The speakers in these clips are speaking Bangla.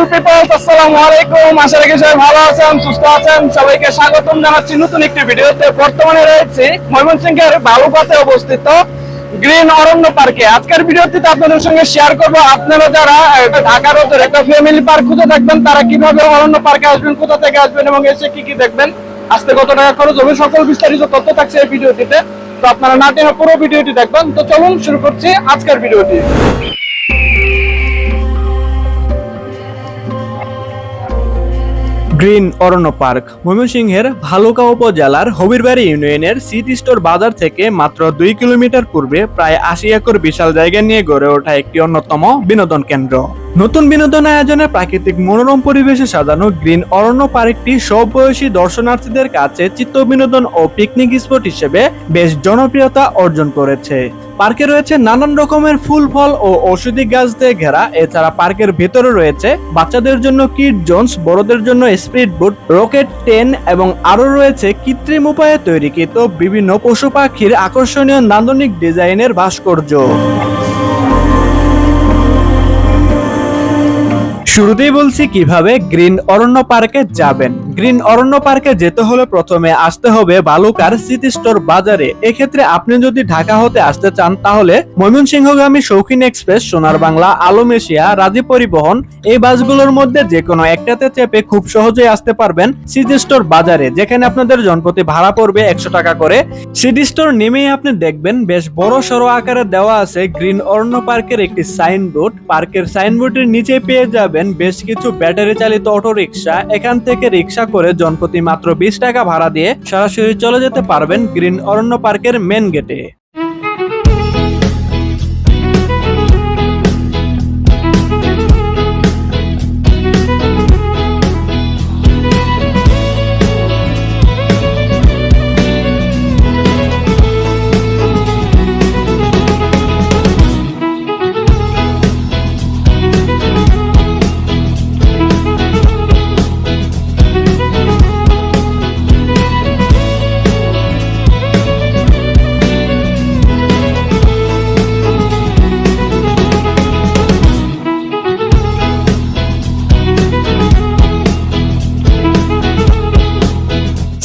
বিউটিফুল পিপল আসসালামু আলাইকুম। আশা রাখি সবাই ভালো আছেন, সুস্থ আছেন। সবাইকে স্বাগতম জানাচ্ছি নতুন একটি ভিডিওতে। বর্তমানে রয়েছে ময়মনসিংহের বালুকাতে অবস্থিত গ্রিন অরণ্য পার্কে। আজকের ভিডিওতে আপনাদের সঙ্গে শেয়ার করব। আপনারা যারা ঢাকার ওদের একটা ফ্যামিলি পার্ক খুঁজে থাকবেন তারা কীভাবে অরণ্য পার্কে আসবেন, কোথা থেকে আসবেন এবং এসে কি কি দেখবেন, আসতে কত টাকা খরচ হবে, সকল বিস্তারিত তথ্য থাকছে এই ভিডিওটিতে। তো আপনারা না টেনে পুরো ভিডিওটি দেখবেন। তো চলুন শুরু করছি আজকের ভিডিওটি। Green Aronno park. ময়মনসিংহের ভালুকা উপজেলার হবিরবাড়ি ইউনিয়নের সিটি স্টোর বাজার থেকে মাত্র দুই কিলোমিটার পূর্বে প্রায় আশি একর বিশাল জায়গা নিয়ে গড়ে ওঠা একটি অন্যতম বিনোদন কেন্দ্র। নতুন বিনোদন আয়োজনে প্রাকৃতিক মনোরম পরিবেশে সাজানো গ্রিন অরণ্য পার্কটি সব বয়সী দর্শনার্থীদের কাছে চিত্ত বিনোদন ও পিকনিক স্পট হিসেবে বেশ জনপ্রিয়তা অর্জন করেছে। পার্কে রয়েছে নানান রকমের ফুল, ফল ও ঔষধি গাছ দিয়ে ঘেরা। এছাড়া পার্কের ভেতরে রয়েছে বাচ্চাদের জন্য কিট জোনস, বড়দের জন্য স্পিড বোট, রকেট, টেন এবং আরও রয়েছে কৃত্রিম উপায়ে তৈরিকৃত বিভিন্ন পশু পাখির আকর্ষণীয় নান্দনিক ডিজাইনের ভাস্কর্য। শুরুতেই বলছি কীভাবে গ্রিন অরণ্য পার্কে যাবেন। গ্রিন অরণ্য পার্কে যেতে হলে প্রথমে আসতে হবে বালুকার সিটি স্টোর বাজারে। এক্ষেত্রে আপনি যদি ঢাকা হতে আসতে চান, তাহলে ময়মনসিংহগামী শৌখিন এক্সপ্রেস, সোনার বাংলা আলম এশিয়া রাজি পরিবহন এই বাসগুলোর মধ্যে যে কোনো একটাতে চেপে খুব সহজেই আসতে পারবেন সিটি স্টোর বাজারে, যেখানে আপনাদের জনপ্রতি ভাড়া পড়বে একশো টাকা করে। সিটি স্টোর নেমেই আপনি দেখবেন বেশ বড় সড়ো আকারে দেওয়া আছে গ্রিন অরণ্য পার্কের একটি সাইনবোর্ড। পার্কের সাইনবোর্ডের নিচে পেয়ে যাবেন বেশ কিছু ব্যাটারি চালিত অটো রিক্সা এখান থেকে রিক্সা করে জনপ্রতি মাত্র বিশ টাকা ভাড়া দিয়ে সরাসরি চলে যেতে পারবেন গ্রিন অরণ্য পার্কের মেন গেটে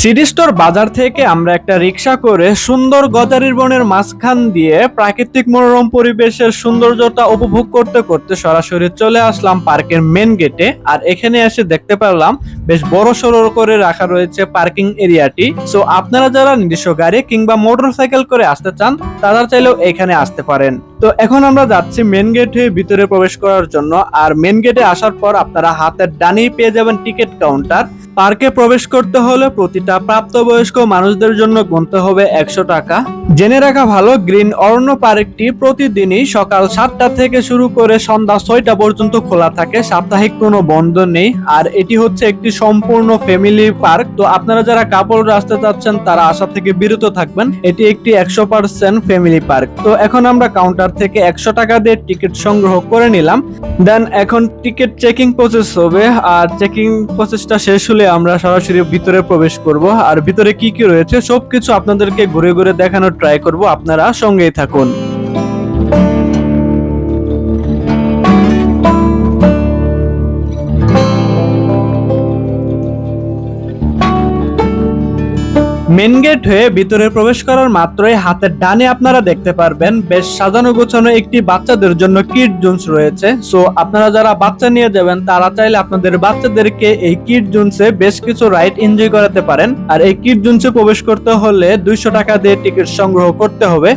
সিডি স্টোর বাজার থেকে আমরা একটা রিক্সা করে সুন্দর গজারির বনের মাঝখান দিয়ে প্রাকৃতিক মনোরম পরিবেশের সৌন্দর্যতা উপভোগ করতে করতে সরাসরি চলে আসলাম পার্কের মেন গেটে আর এখানে এসে দেখতে পারলাম বেশ বড় সড়ো করে রাখা রয়েছে পার্কিং এরিয়াটি সো আপনারা যারা নিজস্ব গাড়ি কিংবা মোটরসাইকেল করে আসতে চান, তারা চাইলেও এখানে আসতে পারেন। তো, এখন আমরা যাচ্ছি মেন গেটে ভিতরে প্রবেশ করার জন্য। আর মেন গেটে আসার পর আপনারা হাতের ডানেই পেয়ে যাবেন টিকিট কাউন্টার পার্কে প্রবেশ করতে হলে প্রতিটা প্রাপ্তবয়স্ক মানুষদের জন্য গুনতে হবে একশো টাকা। জেনে রাখা ভালো, গ্রিন অরণ্য পার্কটি প্রতিদিনই সকাল সাতটা থেকে শুরু করে সন্ধ্যা ছয়টা পর্যন্ত খোলা থাকে। সাপ্তাহিক কোনো বন্ধ নেই। আর এটি হচ্ছে একটি সম্পূর্ণ ফ্যামিলি পার্ক তো আপনারা যারা কাপড় আসতে চাচ্ছেন, তারা আসা থেকে বিরত থাকবেন। এটি একটি একশো পার্সেন্ট ফ্যামিলি পার্ক তো এখন আমরা কাউন্টার থেকে একশো টাকা দিয়ে টিকিট সংগ্রহ করে নিলাম। দেন এখন টিকিট চেকিং প্রসেস হবে। আর চেকিং প্রসেসটা শেষ হলে আমরা সরাসরি ভিতরে প্রবেশ করব। আর ভিতরে কি কি রয়েছে সবকিছু আপনাদেরকে ঘুরে ঘুরে দেখানোর ট্রাই করব। আপনারা সঙ্গেই থাকুন। মেন গেট হয়ে ভিতরে প্রবেশ করার মাত্রই হাতের ডানে আপনারা দেখতে পারবেন, বেশ সাজানো গোছানো একটি বাচ্চাদের জন্য কিট জোনস রয়েছে। সো আপনারা যারা বাচ্চা নিয়ে যাবেন, তারা চাইলে আপনাদের বাচ্চাদেরকে এই কিট জোনসে বেশ কিছু রাইড এনজয় করাতে পারেন। আর এই কিট জোনসে প্রবেশ করতে হলে দুইশো টাকা দিয়ে টিকিট সংগ্রহ করতে হবে।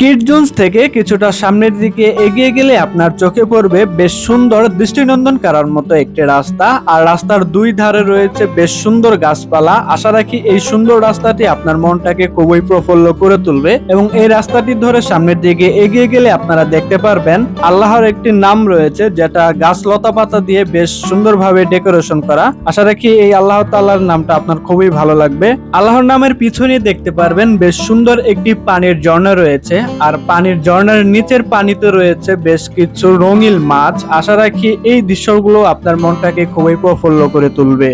কিড জোন্স থেকে কিছুটা সামনের দিকে এগিয়ে গেলে আপনার চোখে পড়বে বেশ সুন্দর দৃষ্টিনন্দন করার মতো একটি রাস্তা। আর রাস্তার দুই ধারে রয়েছে বেশ সুন্দর গাছপালা। আশা রাখি এই সুন্দর রাস্তাটি আপনার মনটাকে খুবই প্রফুল্ল করে তুলবে এবং এই রাস্তাটি ধরে সামনের দিকে এগিয়ে গেলে আপনারা দেখতে পারবেন আল্লাহর একটি নাম রয়েছে, যেটা গাছ লতা পাতা দিয়ে বেশ সুন্দরভাবে ডেকোরেশন করা। আশা রাখি এই আল্লাহ তাআলার নামটা আপনার খুবই ভালো লাগবে। আল্লাহর নামের পিছনে দেখতে পারবেন বেশ সুন্দর একটি পানির ঝর্ণা রয়েছে। আর পানির ঝর্ণার নিচের পানিতে রয়েছে বেশ কিছু রঙিল মাছ। আশা রাখি এই দৃশ্যগুলো আপনার মনটাকে খুবই প্রফুল্ল করে তুলবে।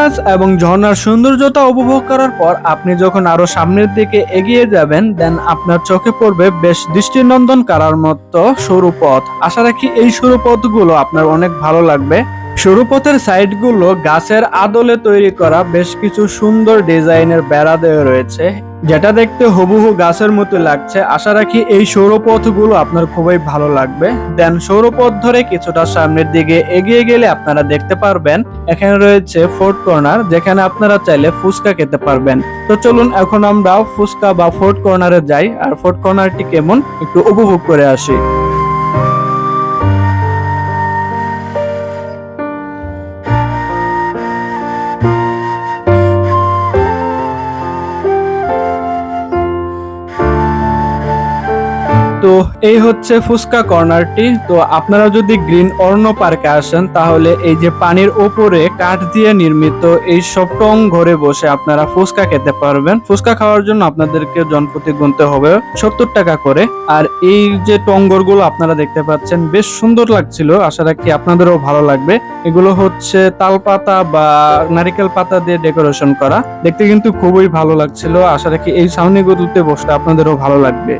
মাছ এবং ঝর্ণার সৌন্দর্যতা উপভোগ করার পর আপনি যখন আরও সামনের দিকে এগিয়ে যাবেন দেন আপনার চোখে পড়বে বেশ দৃষ্টিনন্দন করার মতো সরু পথ। আশা রাখি এই সরু পথগুলো আপনার অনেক ভালো লাগবে। সরু পথের সাইডগুলো গাছের আদলে তৈরি করা বেশ কিছু সুন্দর ডিজাইনের বেড়া দেওয়া রয়েছে, যেটা দেখতে হুবহু গাছের মতো লাগছে। আশা রাখি এই সৌরপথগুলো আপনার খুবই ভালো লাগবে। দেন সৌরপথ ধরে কিছুটা সামনের দিকে এগিয়ে গেলে আপনারা দেখতে পারবেন, এখানে রয়েছে ফোর্ট কর্নার, যেখানে আপনারা চাইলে ফুচকা খেতে পারবেন। তো চলুন, এখন আমরা ফুচকা বা ফোর্ট কর্নারে যাই, আর ফোর্ট কর্নারটি কেমন একটু উপভোগ করে আসি। তো এই হচ্ছে ফুচকা কর্নারটি। তো আপনারা যদি গ্রিন অর্ণ পার্কে আসেন, তাহলে এই যে পানির ওপরে কাঠ দিয়ে নির্মিত এই সব টং ঘরে বসে আপনারা ফুচকা খেতে পারবেন। ফুচকা খাওয়ার জন্য আপনাদেরকে জনপ্রতি গুনতে হবে সত্তর টাকা করে। আর এই যে টঙ্গরগুলো আপনারা দেখতে পাচ্ছেন, বেশ সুন্দর লাগছিল। আশা রাখি আপনাদেরও ভালো লাগবে। এগুলো হচ্ছে তাল পাতা বা নারিকেল পাতা দিয়ে ডেকোরেশন করা। দেখতে কিন্তু খুবই ভালো লাগছিল। আশা রাখি এই সাউনিগুলোতে বসতে আপনাদেরও ভালো লাগবে।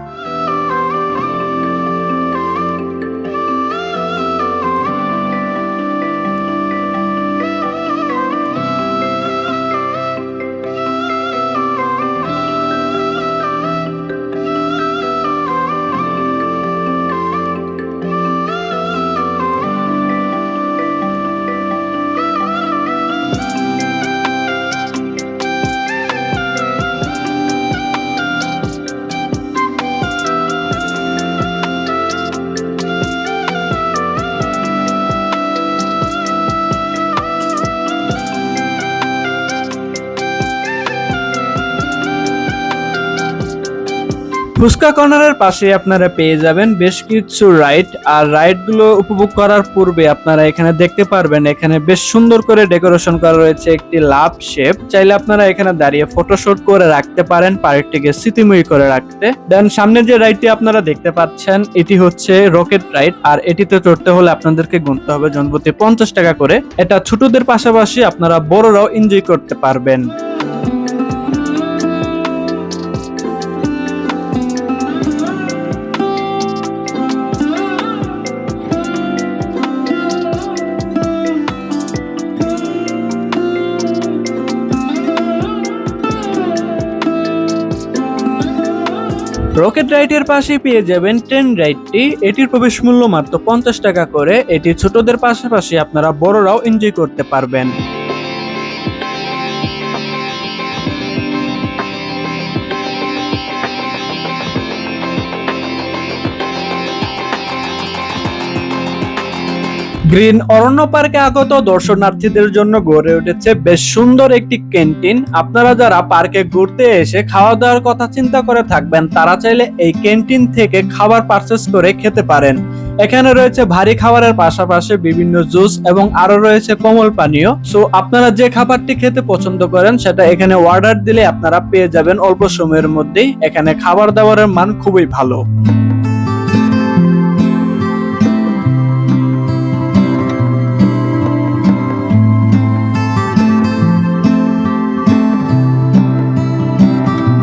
ফুচকা কর্নারের পাশে আপনারা পেয়ে যাবেন বেশ কিছু রাইড আর রাইডগুলো উপভোগ করার পূর্বে আপনারা এখানে দেখতে পারবেন, এখানে বেশ সুন্দর করে ডেকোরেশন করা রয়েছে একটি লাভ শেপ চাইলে আপনারা এখানে দাঁড়িয়ে ফটোশুট করে রাখতে পারেন, পার্কটিকে স্মৃতিময়ী করে রাখতে। দেন সামনে যে রাইডটি আপনারা দেখতে পাচ্ছেন, এটি হচ্ছে রকেট রাইড আর এটিতে চড়তে হলে আপনাদেরকে গুনতে হবে জনপ্রতি পঞ্চাশ টাকা করে। এটা ছোটদের পাশাপাশি আপনারা বড়রাও এনজয় করতে পারবেন। রকেট রাইডের পাশে পেয়ে যাবেন ট্রেন রাইডটি এটির প্রবেশ মূল্য মাত্র পঞ্চাশ টাকা করে। এটি ছোটদের পাশাপাশি আপনারা বড়রাও এনজয় করতে পারবেন। গ্রিন অরণ্য পার্কে আগত দর্শনার্থীদের জন্য গড়ে উঠেছে বেশ সুন্দর একটি ক্যান্টিন। আপনারা যারা পার্কে ঘুরতে এসে খাওয়া দাওয়ার কথা চিন্তা করে থাকবেন, তারা চাইলে এই ক্যান্টিন থেকে খাবার পারচেস করে খেতে পারেন। এখানে রয়েছে ভারী খাবারের পাশাপাশি বিভিন্ন জুস এবং আরও রয়েছে কোমল পানীয়। সো আপনারা যে খাবারটি খেতে পছন্দ করেন, সেটা এখানে অর্ডার দিলে আপনারা পেয়ে যাবেন অল্প সময়ের মধ্যেই। এখানে খাবার দাবারের মান খুবই ভালো।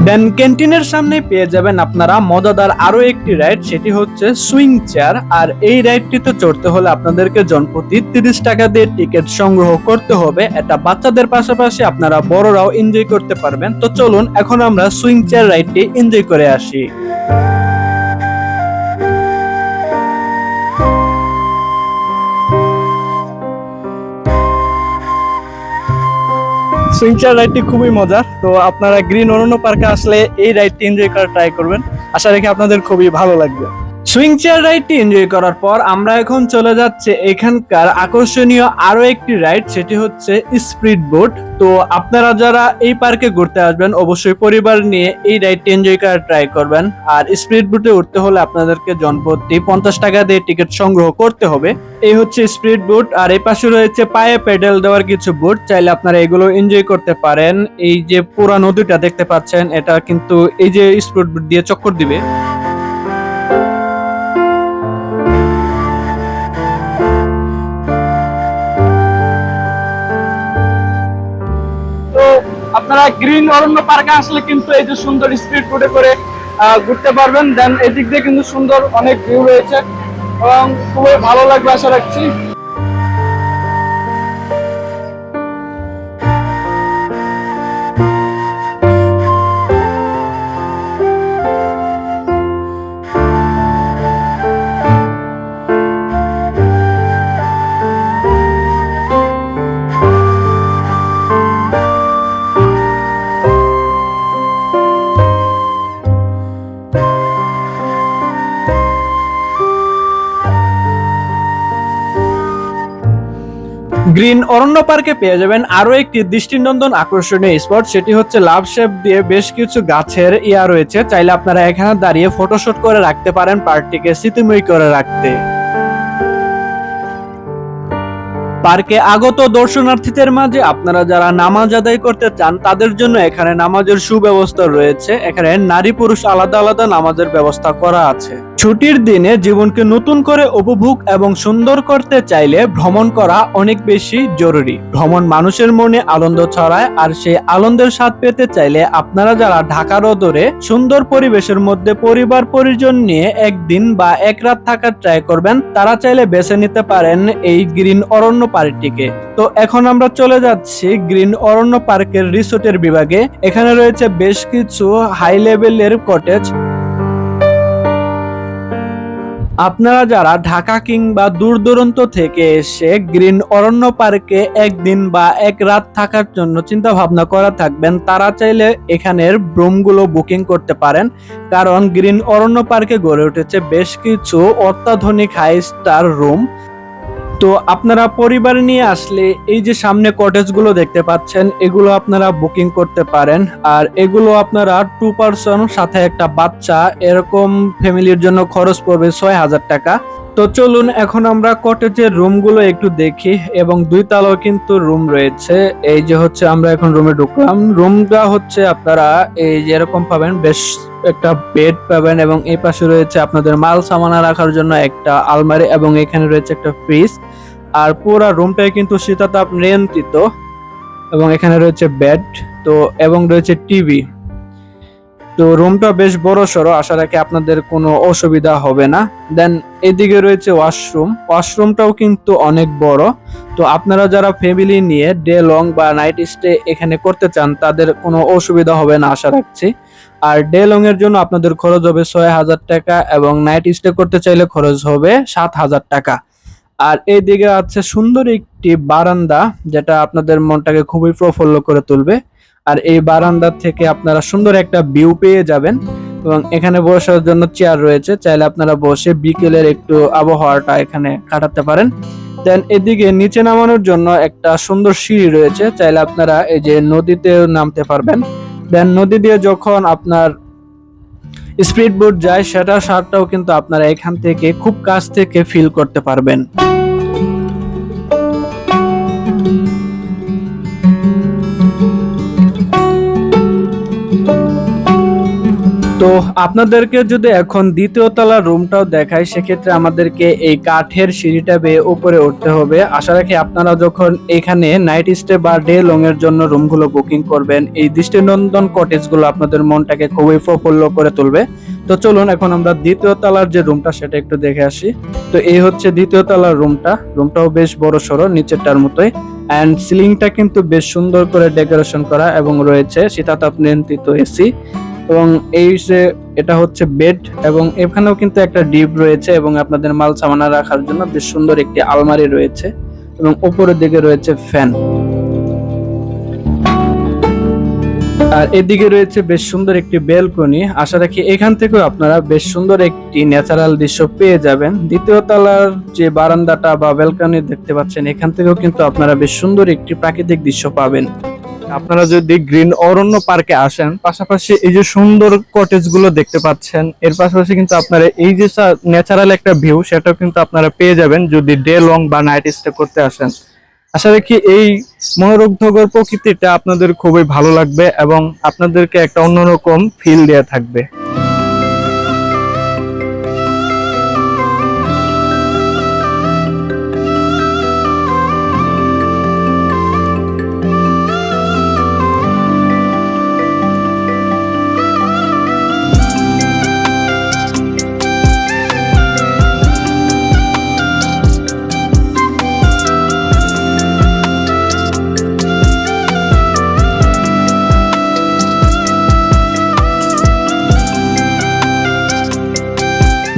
দেন ক্যান্টিনের সামনে পেয়ে যাবেন আপনারা মজাদার আরও একটি রাইড, সেটি হচ্ছে সুইং চেয়ার। আর এই রাইডটিতে চড়তে হলে আপনাদেরকে জনপ্রতি তিরিশ টাকা দিয়ে টিকিট সংগ্রহ করতে হবে। এটা বাচ্চাদের পাশাপাশি আপনারা বড়রাও এনজয় করতে পারবেন। তো চলুন, এখন আমরা সুইং চেয়ার রাইডটি এনজয় করে আসি। সুইং চেয়ার রাইডটি খুবই মজার। তো আপনারা গ্রিন অরণ্য পার্কে আসলে এই রাইডটি এনজয় করার ট্রাই করবেন। আশা রেখে আপনাদের খুবই ভালো লাগবে। সুইং চেয়ার রাইডটি এনজয় করার পর আমরা এখন চলে যাচ্ছে এখানকার আকর্ষণীয় আরও একটি রাইড সেটি হচ্ছে স্পিড বোট। তো আপনারা যারা এই পার্কে ঘুরতে আসবেন, অবশ্যই পরিবার নিয়ে এই রাইডটি এনজয় করার ট্রাই করবেন। আর স্পিড বোটে উঠতে হলে আপনাদেরকে জনপ্রতি পঞ্চাশ টাকা দিয়ে টিকিট সংগ্রহ করতে হবে। এই হচ্ছে স্পিড বোট, আর এই পাশে রয়েছে পায়ে পেডেল দেওয়ার কিছু বোট। চাইলে আপনারা এগুলো এনজয় করতে পারেন। এই যে পুরা নদীটা দেখতে পাচ্ছেন, এটা কিন্তু এই যে স্পিড বোট দিয়ে চক্কর দিবে। আপনারা গ্রিন অরণ্য পার্কে আসলে কিন্তু এই যে সুন্দর স্পিড বোটে করে ঘুরতে পারবেন। দেন এদিক দিয়ে কিন্তু সুন্দর অনেক ভিউ রয়েছে। এবং খুবই ভালো লাগবে আশা রাখছি। গ্রিন অরণ্য পার্কে পেয়ে যাবেন আরও একটি দৃষ্টিনন্দন আকর্ষণীয় স্পট। সেটি হচ্ছে লাভ শেপ দিয়ে বেশ কিছু গাছের ইয়া রয়েছে। চাইলে আপনারা এখানে দাঁড়িয়ে ফটোশুট করে রাখতে পারেন, পার্কটিকে স্মৃতিময়ী করে রাখতে। পার্কে আগত দর্শনার্থীদের মাঝে আপনারা যারা নামাজ আদায় করতে চান, তাদের জন্য এখানে নামাজের সুব্যবস্থা রয়েছে। এখানে নারী পুরুষ আলাদা আলাদা নামাজের ব্যবস্থা করা আছে। ছুটির দিনে জীবনকে নতুন করে উপভোগ এবং সুন্দর করতে চাইলে ভ্রমণ করা অনেক বেশি জরুরি। ভ্রমণ মানুষের মনে আনন্দ ছড়ায় আর সেই আনন্দের স্বাদ পেতে চাইলে আপনারা যারা ঢাকার অদরে সুন্দর পরিবেশের মধ্যে পরিবার পরিজন নিয়ে একদিন বা এক রাত থাকার ট্রাই করবেন, তারা চাইলে বেছে নিতে পারেন এই গ্রিন অরণ্য পার্কটিকে। তো এখন আমরা চলে যাচ্ছি গ্রিন অরণ্য পার্কের রিসোর্টের বিভাগে। এখানে রয়েছে বেশ কিছু হাই লেভেলের কটেজ আপনারা যারা ঢাকা কিংবা দূর দূরান্ত থেকে এসে গ্রিন অরণ্য পার্কে একদিন বা এক রাত থাকার জন্য চিন্তা ভাবনা করা থাকবেন, তারা চাইলে এখানের রুমগুলো বুকিং করতে পারেন। কারণ গ্রিন অরণ্য পার্কে গড়ে উঠেছে বেশ কিছু অত্যাধুনিক হাই স্টার রুম তো আপনারা পরিবার নিয়ে আসলে এই যে সামনে কটেজগুলো দেখতে পাচ্ছেন, এগুলো আপনারা বুকিং করতে পারেন। আর এগুলো আপনারা টু পার্সন সাথে একটা বাচ্চা, এরকম ফ্যামিলির জন্য খরচ পড়বে ছয় হাজার টাকা। তো চলুন এখন আমরা কটেজের রুমগুলো একটু দেখি এবং দুই তালাও কিন্তু রুম রয়েছে। এই যে হচ্ছে আমরা এখন রুমে ঢুকলাম। রুমটা হচ্ছে আপনারা এই যে এরকম পাবেন, বেশ একটা বেড পাবেন এবং এই পাশে রয়েছে আপনাদের মাল সামানা রাখার জন্য একটা আলমারি এবং এখানে রয়েছে একটা ফ্রিজ আর পুরো রুমটাই কিন্তু শীতাতাপ নিয়ন্ত্রিত এবং এখানে রয়েছে বেড তো এবং রয়েছে টিভি তো রুমটা বেশ বড় সড়ো, আশা রাখি আপনাদের কোনো অসুবিধা হবে না। দেন এদিকে রয়েছে ওয়াশরুম ওয়াশরুমটাও কিন্তু অনেক বড়। তো আপনারা যারা ফ্যামিলি নিয়ে ডে লং বা নাইট স্টে এখানে করতে চান, তাদের কোনো অসুবিধা হবে না, আশা রাখছি। আর ডে লং এর জন্য আপনাদের খরচ হবে ছয় হাজার টাকা এবং নাইট স্টে করতে চাইলে খরচ হবে সাত হাজার টাকা। আর এইদিকে আছে সুন্দর একটি বারান্দা, যেটা আপনাদের মনটাকে খুবই প্রফুল্ল করে তুলবে। আর এই বারান্দা থেকে আপনারা সুন্দর একটা ভিউ পেয়ে যাবেন। এবং এখানে বসার জন্য চেয়ার রয়েছে, চাইলে আপনারা বসে বিকেলের একটু আবহাওয়াটা এখানে কাটাতে পারেন। দেন এদিকে নিচে নামানোর জন্য একটা সুন্দর সিঁড়ি রয়েছে, চাইলে আপনারা এই যে নদীতে নামতে পারবেন। দেন নদী দিয়ে যখন আপনার স্পিড বোট যায় সেটা স্বাদটাও কিন্তু আপনারা এখান থেকে খুব কাছ থেকে ফিল করতে পারবেন। তো আপনাদেরকে যদি এখন দ্বিতীয় তলার রুমটাও দেখাই, সেক্ষেত্রে আমাদেরকে এই কাঠের সিঁড়িটা বেয়ে উপরে উঠতে হবে। আশা রাখি আপনারা যখন এখানে নাইট স্টে বা ডে লং এর জন্য রুমগুলো বুকিং করবেন, এই দৃষ্টিনন্দন কটেজগুলো আপনাদের মনটাকে খুবই প্রফুল্ল করে তুলবে। তো চলুন, এখন আমরা দ্বিতীয় তলার যে রুমটা সেটা একটু দেখে আসি। তো এই হচ্ছে দ্বিতীয় তলার রুমটা রুমটাও বেশ বড় সড়ো, নিচেরটার মতোই। অ্যান্ড সিলিংটা কিন্তু বেশ সুন্দর করে ডেকোরেশন করা এবং রয়েছে। শীতাতাপ নিয়ন্ত্রিত এসি এবং এই যে এটা হচ্ছে বেড এবং এখানেও কিন্তু একটা ডিপ রয়েছে এবং আপনাদের মাল সামানা রাখার জন্য বেশ সুন্দর একটি আলমারি রয়েছে এবং উপরের দিকে রয়েছে ফ্যান আর এদিকে রয়েছে বেশ সুন্দর একটি বেলকনি আশা রাখি এখান থেকেও আপনারা বেশ সুন্দর একটি ন্যাচারাল দৃশ্য পেয়ে যাবেন। দ্বিতীয় তলার যে বারান্দাটা বা বেলকনি দেখতে পাচ্ছেন, এখান থেকেও কিন্তু আপনারা বেশ সুন্দর একটি প্রাকৃতিক দৃশ্য পাবেন। আপনারা যদি গ্রিন অরণ্য পার্কে আসেন, পাশাপাশি এই যে সুন্দর কটেজগুলো দেখতে পাচ্ছেন, এর পাশাপাশি কিন্তু আপনারা এই যে ন্যাচারাল একটা ভিউ সেটাও কিন্তু আপনারা পেয়ে যাবেন যদি ডে লং বা নাইট স্টে করতে আসেন। আশা রাখি এই মনোরুগ্ধকর প্রকৃতিটা আপনাদের খুবই ভালো লাগবে এবং আপনাদেরকে একটা অন্যরকম ফিল দেওয়া থাকবে।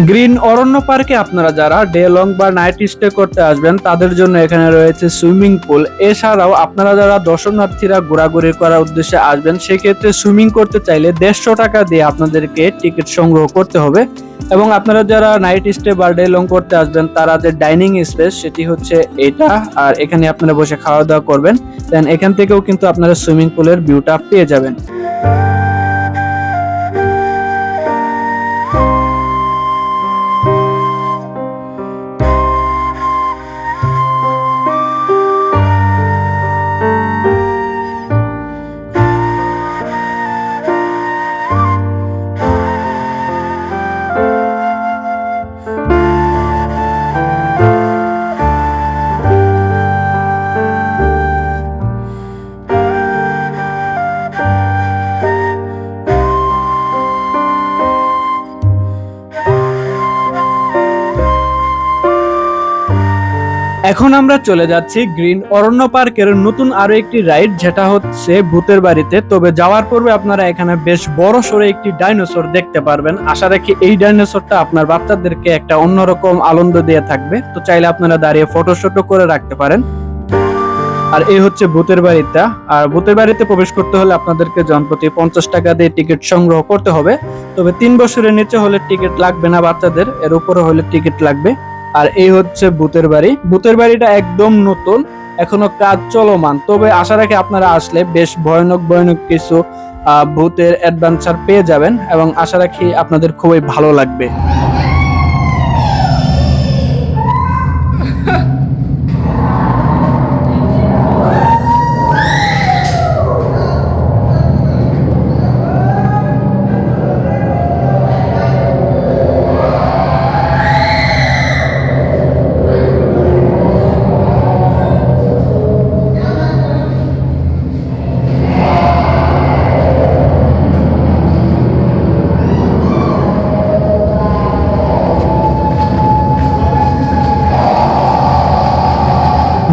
গ্রিন অরণ্য পার্কে আপনারা যারা ডে লং বা নাইট স্টে করতে আসবেন, তাদের জন্য এখানে রয়েছে সুইমিং পুল। এছাড়াও আপনারা যারা দর্শনার্থীরা ঘোরাঘুরি করার উদ্দেশ্যে আসবেন, সেক্ষেত্রে সুইমিং করতে চাইলে দেড়শো টাকা দিয়ে আপনাদেরকে টিকিট সংগ্রহ করতে হবে। এবং আপনারা যারা নাইট স্টে বা ডে লং করতে আসবেন, তারা যে ডাইনিং স্পেস, সেটি হচ্ছে এটা আর এখানে আপনারা বসে খাওয়া দাওয়া করবেন। দেন এখান থেকেও কিন্তু আপনারা সুইমিং পুলের ভিউটা পেয়ে যাবেন। এখন আমরা চলে যাচ্ছি গ্রিন অরণ্য পার্কের নতুন আরও একটি রাইড, যেটা হচ্ছে ভূতের বাড়িতে। তবে যাওয়ার পূর্বে আপনারা এখানে বেশ বড় সড়ো একটি ডাইনোসর দেখতে পারবেন। আশা রাখি এই ডাইনোসরটা আপনার বাচ্চাদেরকে একটা অন্যরকম আনন্দ দিয়ে থাকবে। তো চাইলে আপনারা দাঁড়িয়ে ফটো শটো করে রাখতে পারেন। আর এই হচ্ছে ভূতের বাড়িটা। আর ভূতের বাড়িতে প্রবেশ করতে হলে আপনাদেরকে জনপ্রতি পঞ্চাশ টাকা দিয়ে টিকিট সংগ্রহ করতে হবে। তবে তিন বছরের নিচে হলে টিকিট লাগবে না বাচ্চাদের। এর উপরে হলে টিকিট লাগবে। আর এই হচ্ছে ভূতের বাড়ি। ভূতের বাড়িটা একদম নতুন, এখনও কাজ চলমান। তবে আশা রাখি আপনারা আসলে বেশ ভয়ানক ভয়ানক কিছু ভূতের অ্যাডভেঞ্চার পেয়ে যাবেন এবং আশা রাখি আপনাদের খুবই ভালো লাগবে।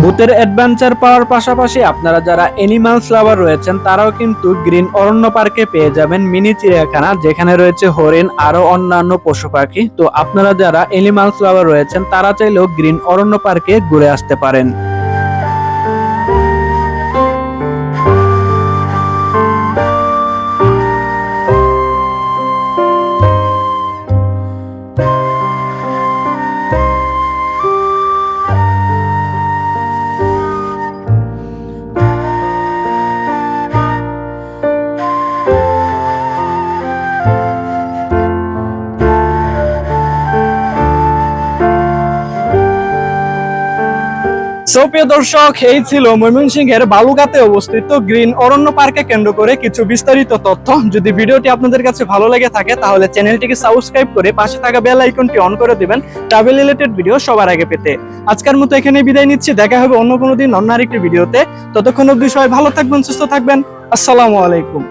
ভূতের অ্যাডভেঞ্চার পাওয়ার পাশাপাশি আপনারা যারা অ্যানিমালস লাভার রয়েছেন, তারাও কিন্তু গ্রিন অরণ্য পার্কে পেয়ে যাবেন মিনি চিড়িয়াখানা, যেখানে রয়েছে হরিণ আরও অন্যান্য পশু পাখি। তো আপনারা যারা অ্যানিমালস লাভার রয়েছেন, তারা চাইলেও গ্রিন অরণ্য পার্কে ঘুরে আসতে পারেন। সো দর্শক, এই ছিল ময়মনসিংহের বালুঘাতে অবস্থিত গ্রিন অরণ্য পার্কে কেন্দ্র করে কিছু বিস্তারিত তথ্য। যদি ভিডিওটি আপনাদের কাছে ভালো লেগে থাকে, তাহলে চ্যানেলটিকে সাবস্ক্রাইব করে পাশে থাকা বেল আইকনটি অন করে দিবেন ট্রাভেল রিলেটেড ভিডিও সবার আগে পেতে। আজকের মতো এখানে বিদায় নিচ্ছি, দেখা হবে অন্য কোনো দিন অন্য আরেকটি ভিডিওতে ততক্ষণ অবধি সবাই ভালো থাকবেন, সুস্থ থাকবেন। আসসালামু আলাইকুম।